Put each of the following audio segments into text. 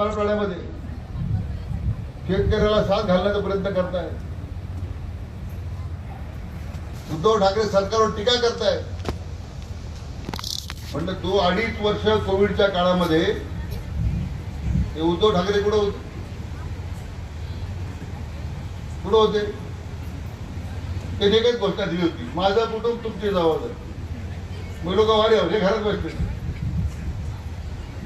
मराठवाड्यामध्ये शेतकऱ्याला साथ घालण्याचा प्रयत्न करताय. उद्धव ठाकरे सरकारवर टीका करताय. म्हणलं तो अडीच वर्ष कोविडच्या काळामध्ये हे उद्धव ठाकरे कुठं होते? कुठं होते? त्यांनी काहीच घोषणा दिली होती. माझं कुटुंब तुमची जबाबदारी. मी लोक वारे हे घरात बसले.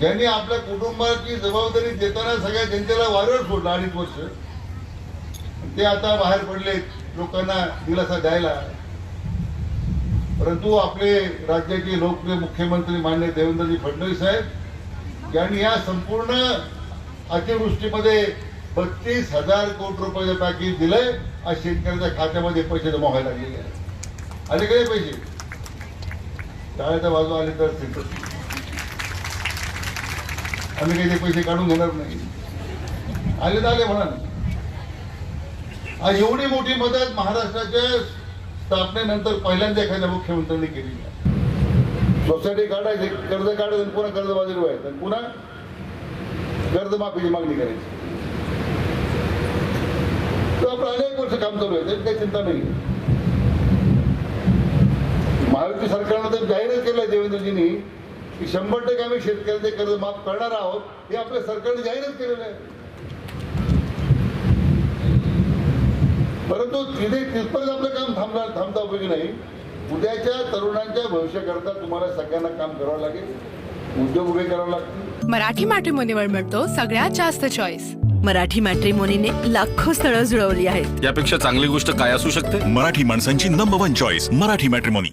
ज्यांनी आपल्या कुटुंबाची जबाबदारी देताना सगळ्या जनतेला वारवर सोडलं अडीच वर्ष. ते आता बाहेर पडले लोकांना दिलासा द्यायला. परंतु आपले राज्याचे लोकप्रिय मुख्यमंत्री मान्य देवेंद्रजी फडणवीस साहेब यांनी या संपूर्ण अतिवृष्टीमध्ये बत्तीस हजार कोटी रुपयाचं पॅकेज दिलंय आज शेतकऱ्याच्या खात्यामध्ये पैसे जमा व्हायला लागलेले आहेत. आले काय पैसे? शाळेच्या बाजू आले तर आम्ही काही ते पैसे काढून घेणार नाही. आले तर आले म्हणा. आज एवढी मोठी मदत महाराष्ट्राच्या स्थापनेनंतर पहिल्यांदा एखाद्या मुख्यमंत्र्यांनी केली. सोसायटी काढायचे कर्ज काढायचं आणि पुन्हा कर्ज बाजूला व्हायचं. आणि पुन्हा कर्जमाफीची मागणी करायची. तर आपण अनेक वर्ष काम चालू आहे त्याची काही चिंता नाही. महायुती सरकारनं तर जाहीरच केलंय देवेंद्रजींनी की शंभर टक्के आम्ही शेतकऱ्यांचे कर्ज माफ करणार आहोत हे आपल्या सरकारने जाहीरच केलेलं आहे. परंतु तिथे तिथपर्यंत आपलं काम थांबणार थांबता उपयोगी नाही. उद्याच्या तरुणांच्या भविष्याकरता तुम्हाला सगळ्यांना काम करावं लागेल. उद्योग उभे करावे लागतील. मराठी मॅट्रिमोनीवर मिळतो सगळ्यात जास्त चॉईस मराठी मॅट्रिमोनीने लाखो स्थळं जुळवली आहेत. यापेक्षा चांगली गोष्ट काय असू शकते? मराठी माणसांची number one choice Marathi matrimony